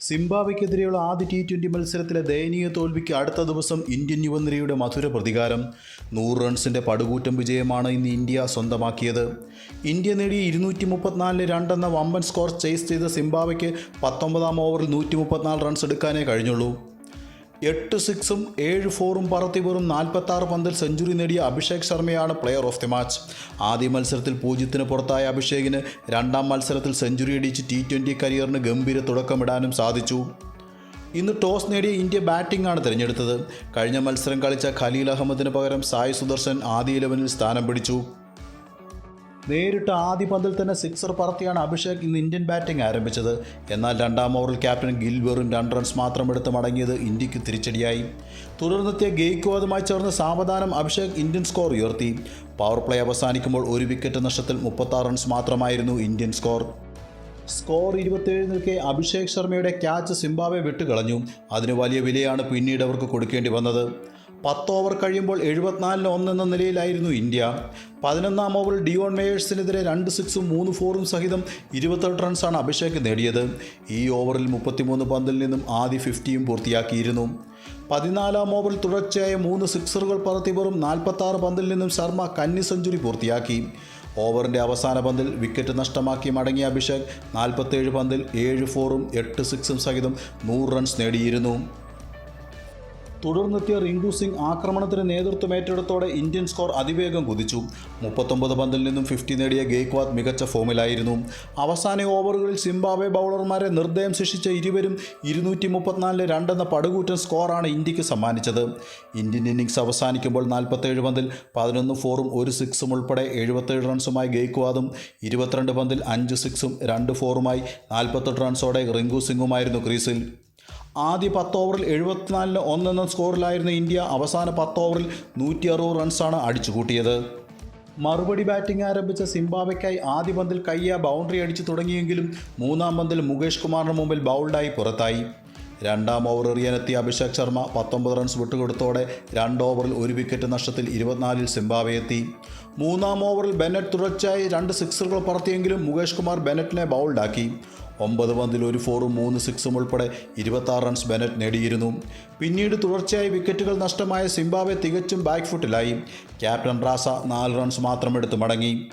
സിംബാബ്വെക്കെതിരെയുള്ള ആദ്യ T twenty മത്സരത്തിലെ ദയനീയ തോൽവിക്ക് അടുത്ത ദിവസം ഇന്ത്യൻ യുവനിരയുടെ മധുര പ്രതികാരം. നൂറ് റൺസിന്റെ പടുകൂറ്റം വിജയമാണ് ഇന്ന് ഇന്ത്യ സ്വന്തമാക്കിയത്. ഇന്ത്യ നേടിയ ഇരുന്നൂറ്റി മുപ്പത്തിനാലിന് രണ്ടെന്ന വമ്പൻ സ്കോർ ചേസ് ചെയ്ത സിംബാബ്വെക്ക് പത്തൊമ്പതാം ഓവറിൽ നൂറ്റി മുപ്പത്തിനാല് റൺസ് എടുക്കാനേ കഴിഞ്ഞുള്ളൂ. എട്ട് സിക്സും ഏഴ് ഫോറും പറത്തി വെറും നാൽപ്പത്താറ് പന്തിൽ സെഞ്ചുറി നേടിയ അഭിഷേക് ശർമ്മയാണ് പ്ലെയർ ഓഫ് ദി മാച്ച് ആദ്യ മത്സരത്തിൽ പൂജ്യത്തിന് പുറത്തായ അഭിഷേകിന് രണ്ടാം മത്സരത്തിൽ സെഞ്ചുറി അടിച്ച് ടി ട്വന്റി കരിയറിന് ഗംഭീര തുടക്കമിടാനും സാധിച്ചു. ഇന്ന് ടോസ് നേടിയ ഇന്ത്യ ബാറ്റിംഗ് ആണ് തിരഞ്ഞെടുത്തത്. കഴിഞ്ഞ മത്സരം കളിച്ച ഖലീൽ അഹമ്മദിന് പകരം സായ് സുദർശൻ ആദ്യ ഇലവനിൽ സ്ഥാനം പിടിച്ചു. നേരിട്ട് ആദ്യ പന്തിൽ തന്നെ സിക്സർ പറത്തിയാണ് അഭിഷേക് ഇന്ന് ഇന്ത്യൻ ബാറ്റിംഗ് ആരംഭിച്ചത്. എന്നാൽ രണ്ടാം ഓവറിൽ ക്യാപ്റ്റൻ ഗിൽ വെറും രണ്ട് റൺസ് മാത്രം എടുത്ത് മടങ്ങിയത് ഇന്ത്യയ്ക്ക് തിരിച്ചടിയായി. തുടർന്നെത്തിയ ഗെയ്ക്വാദുമായി ചേർന്ന് സാവധാനം അഭിഷേക് ഇന്ത്യൻ സ്കോർ ഉയർത്തി. പവർ പ്ലേ അവസാനിക്കുമ്പോൾ ഒരു വിക്കറ്റ് നഷ്ടത്തിൽ മുപ്പത്താറ് റൺസ് മാത്രമായിരുന്നു ഇന്ത്യൻ സ്കോർ. സ്കോർ ഇരുപത്തേഴ് നിൽക്കെ അഭിഷേക് ശർമ്മയുടെ ക്യാച്ച് സിംബാബെ വിട്ടുകളഞ്ഞു. അതിന് വലിയ വിലയാണ് പിന്നീട് അവർക്ക് കൊടുക്കേണ്ടി വന്നത്. പത്ത് ഓവർ കഴിയുമ്പോൾ എഴുപത്തിനാലിന് ഒന്നെന്ന നിലയിലായിരുന്നു ഇന്ത്യ. പതിനൊന്നാം ഓവറിൽ ഡിയോൺ മേയേഴ്സിനെതിരെ രണ്ട് സിക്സും മൂന്ന് ഫോറും സഹിതം ഇരുപത്തെട്ട് റൺസാണ് അഭിഷേക് നേടിയത്. ഈ ഓവറിൽ മുപ്പത്തിമൂന്ന് പന്തിൽ നിന്നും ആദ്യ ഫിഫ്റ്റിയും പൂർത്തിയാക്കിയിരുന്നു. പതിനാലാം ഓവറിൽ തുടർച്ചയായ മൂന്ന് സിക്സറുകൾ പറത്തി വെറും നാൽപ്പത്താറ് പന്തിൽ നിന്നും ശർമ്മ കന്നി സെഞ്ചുറി പൂർത്തിയാക്കി. ഓവറിന്റെ അവസാന പന്തിൽ വിക്കറ്റ് നഷ്ടമാക്കി മടങ്ങിയ അഭിഷേക് നാൽപ്പത്തേഴ് പന്തിൽ ഏഴ് ഫോറും എട്ട് സിക്സും സഹിതം നൂറ് റൺസ് നേടിയിരുന്നു. തുടർന്നെത്തിയ റിങ്കു സിംഗ് ആക്രമണത്തിന് നേതൃത്വം ഏറ്റെടുത്തോടെ ഇന്ത്യൻ സ്കോർ അതിവേഗം കുതിച്ചു. മുപ്പത്തൊമ്പത് പന്തിൽ നിന്നും ഫിഫ്റ്റി നേടിയ ഗെയ്ക്വാദ് മികച്ച ഫോമിലായിരുന്നു. അവസാന ഓവറുകളിൽ സിംബാബെ ബൗളർമാരെ നിർദ്ദയം ശിക്ഷിച്ച ഇരുവരും ഇരുന്നൂറ്റി മുപ്പത്തിനാലിന് രണ്ടെന്ന പടുകൂറ്റൻ സ്കോറാണ് ഇന്ത്യയ്ക്ക് സമ്മാനിച്ചത്. ഇന്ത്യൻ ഇന്നിംഗ്സ് അവസാനിക്കുമ്പോൾ നാൽപ്പത്തേഴ് പന്തിൽ പതിനൊന്ന് ഫോറും ഒരു സിക്സും ഉൾപ്പെടെ എഴുപത്തേഴ് റൺസുമായി ഗെയ്ക്വാദും ഇരുപത്തിരണ്ട് പന്തിൽ അഞ്ച് സിക്സും രണ്ട് ഫോറുമായി നാൽപ്പത്തെട്ട് റൺസോടെ റിങ്കു സിംഗുമായിരുന്നു ക്രീസിൽ. ആദ്യ പത്ത് ഓവറിൽ എഴുപത്തിനാലിന് ഒന്നെന്ന സ്കോറിലായിരുന്ന ഇന്ത്യ അവസാന പത്ത് ഓവറിൽ നൂറ്റി അറുപത് റൺസാണ് അടിച്ചുകൂട്ടിയത്. മറുപടി ബാറ്റിംഗ് ആരംഭിച്ച സിംബാബ്വെക്കായി ആദ്യ പന്തിൽ കയ്യ ബൗണ്ടറി അടിച്ചു തുടങ്ങിയെങ്കിലും മൂന്നാം പന്തിൽ മുകേഷ് കുമാറിന് മുമ്പിൽ ബൗൾഡായി പുറത്തായി. രണ്ടാം ഓവർ എറിയാനെത്തിയ അഭിഷേക് ശർമ്മ പത്തൊമ്പത് റൺസ് വിട്ടുകൊടുത്തോടെ രണ്ട് ഓവറിൽ ഒരു വിക്കറ്റ് നഷ്ടത്തിൽ ഇരുപത്തിനാലിൽ സിംബാബെ എത്തി. മൂന്നാം ഓവറിൽ ബെനറ്റ് തുടർച്ചയായി രണ്ട് സിക്സറുകൾ പറത്തിയെങ്കിലും മുകേഷ് കുമാർ ബെന്നറ്റിനെ ബൗൾഡാക്കി. ഒമ്പത് പന്തിൽ ഒരു ഫോറും മൂന്ന് സിക്സും ഉൾപ്പെടെ ഇരുപത്താറ് റൺസ് ബെനറ്റ് നേടിയിരുന്നു. പിന്നീട് തുടർച്ചയായി വിക്കറ്റുകൾ നഷ്ടമായ സിംബാബ്വെ തികച്ചും ബാക്ക് ഫുട്ടിലായി ക്യാപ്റ്റൻ റാസ നാല് റൺസ് മാത്രം എടുത്ത് മടങ്ങി.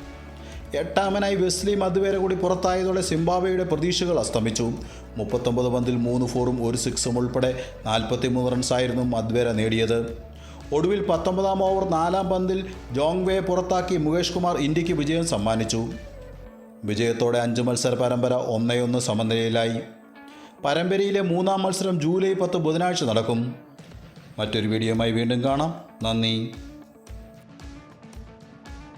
എട്ടാമനായി വെസ്ലി മധുവേര കൂടി പുറത്തായതോടെ സിംബാബ്വെയുടെ പ്രതീക്ഷകൾ അസ്തമിച്ചു. മുപ്പത്തൊമ്പത് പന്തിൽ മൂന്ന് ഫോറും ഒരു സിക്സും ഉൾപ്പെടെ നാൽപ്പത്തിമൂന്ന് റൺസായിരുന്നു മധ്വേര നേടിയത്. ഒടുവിൽ പത്തൊമ്പതാം ഓവർ നാലാം പന്തിൽ ജോങ്വെ പുറത്താക്കി മുകേഷ് കുമാർ ഇന്ത്യയ്ക്ക് വിജയം സമ്മാനിച്ചു. വിജയത്തോടെ അഞ്ച് മത്സര പരമ്പര ഒന്നേയൊന്ന് സമനിലയിലായി. പരമ്പരയിലെ മൂന്നാം മത്സരം ജൂലൈ പത്ത് ബുധനാഴ്ച നടക്കും. മറ്റൊരു വീഡിയോയുമായി വീണ്ടും കാണാം. നന്ദി.